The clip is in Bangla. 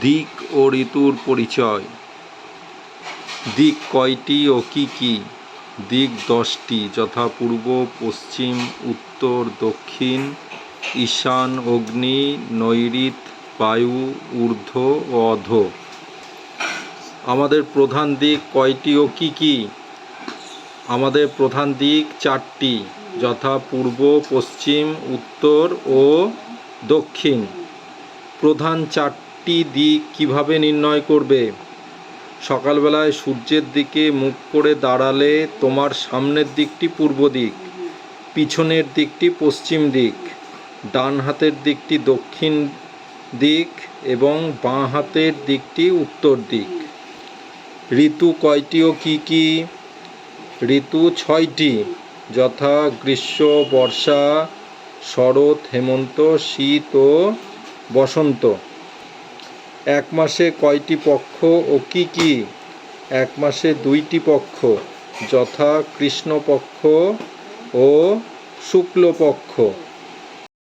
দিক ও ঋতুর পরিচয়। দিক কয়টি ও কি কি? দিক দশটি, যথা পূর্ব, পশ্চিম, উত্তর, দক্ষিণ, ঈশান, অগ্নি, নৈঋত, বায়ু, ঊর্ধ্ব ও অধ। আমাদের প্রধান দিক কয়টি ও কি কি? আমাদের প্রধান দিক চারটি, যথা পূর্ব, পশ্চিম, উত্তর ও দক্ষিণ। প্রধান চারটি দিক কীভাবে নির্ণয় করবে? সকালবেলায় সূর্যের দিকে মুখ করে দাঁড়ালে তোমার সামনের দিকটি পূর্ব দিক, পিছনের দিকটি পশ্চিম দিক, ডান হাতের দিকটি দক্ষিণ দিক এবং বাঁ হাতের দিকটি উত্তর দিক। ঋতু কয়টি ও কী কী? ঋতু ছয়টি, যথা গ্রীষ্ম, বর্ষা, শরৎ, হেমন্ত, শীত ও বসন্ত। এক মাসে কয়টি পক্ষ ও কি কি? এক মাসে দুইটি পক্ষ, যথা কৃষ্ণপক্ষ ও শুক্লপক্ষ।